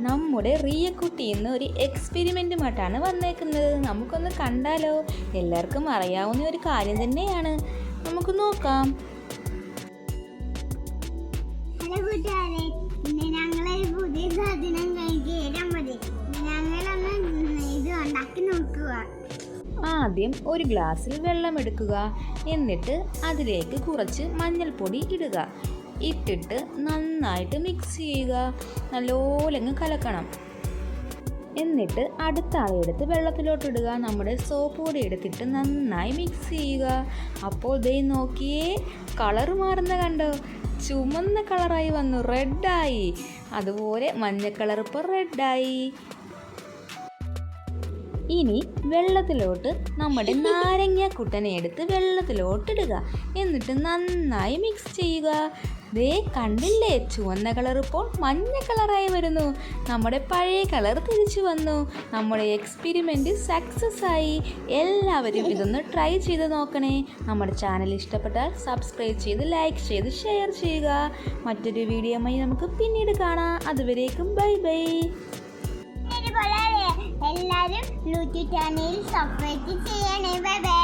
നമ്മുടെ റിയക്കുട്ടി ഇന്ന് ഒരു എക്സ്പെരിമെന്റുമായിട്ടാണ് വന്നേക്കുന്നത്. നമുക്കൊന്ന് കണ്ടാലോ? എല്ലാവർക്കും അറിയാവുന്ന ഒരു കാര്യം തന്നെയാണ്. നമുക്ക് നോക്കാം. ഹലോ കൂട്ടുകാരെ ഞങ്ങളെ പുതിയ സാധനം കഴിക്കാൻ മതി. ഞങ്ങളൊന്ന് ഇത് ഉണ്ടാക്കി നോക്കുക. ആദ്യം ഒരു ഗ്ലാസ്സിൽ വെള്ളം എടുക്കുക. എന്നിട്ട് അതിലേക്ക് കുറച്ച് മഞ്ഞൾപ്പൊടി ഇടുക. ഇട്ടിട്ട് നന്നായിട്ട് മിക്സ് ചെയ്യുക. നല്ലപോലെ അങ്ങ് കലക്കണം. എന്നിട്ട് അടുത്ത അളയെടുത്ത് വെള്ളത്തിലോട്ടിടുക നമ്മുടെ സോപ്പ് പൊടി എടുത്തിട്ട് നന്നായി മിക്സ് ചെയ്യുക. അപ്പോൾ ദേ നോക്കിയേ കളർ മാറുന്ന കണ്ടോ? ചുമന്ന കളറായി വന്നു. റെഡായി അതുപോലെ മഞ്ഞ കളർ ഇപ്പോൾ റെഡായി ഇനി വെള്ളത്തിലോട്ട് നമ്മുടെ നാരങ്ങ കുട്ടനെ എടുത്ത് വെള്ളത്തിലോട്ടിടുക എന്നിട്ട് നന്നായി മിക്സ് ചെയ്യുക. ദേ കണ്ടില്ലേ? ചുവന്ന കളർ ഇപ്പോൾ മഞ്ഞ കളറായി വരുന്നു. നമ്മുടെ പഴയ കളർ തിരിച്ചു വന്നു. നമ്മുടെ എക്സ്പെരിമെന്റ് സക്സസ് ആയി. എല്ലാവരും ഇതൊന്ന് ട്രൈ ചെയ്ത് നോക്കണേ. നമ്മുടെ ചാനൽ ഇഷ്ടപ്പെട്ടാൽ സബ്സ്ക്രൈബ് ചെയ്ത് ലൈക്ക് ചെയ്ത് ഷെയർ ചെയ്യുക. മറ്റൊരു വീഡിയോമായി നമുക്ക് പിന്നീട് കാണാം. അതുവരേക്കും ബൈ ബൈ എല്ലാവരും യൂട്യൂബ് ചാനൽ സബ്സ്ക്രൈബ് ചെയ്യണേ. Bye bye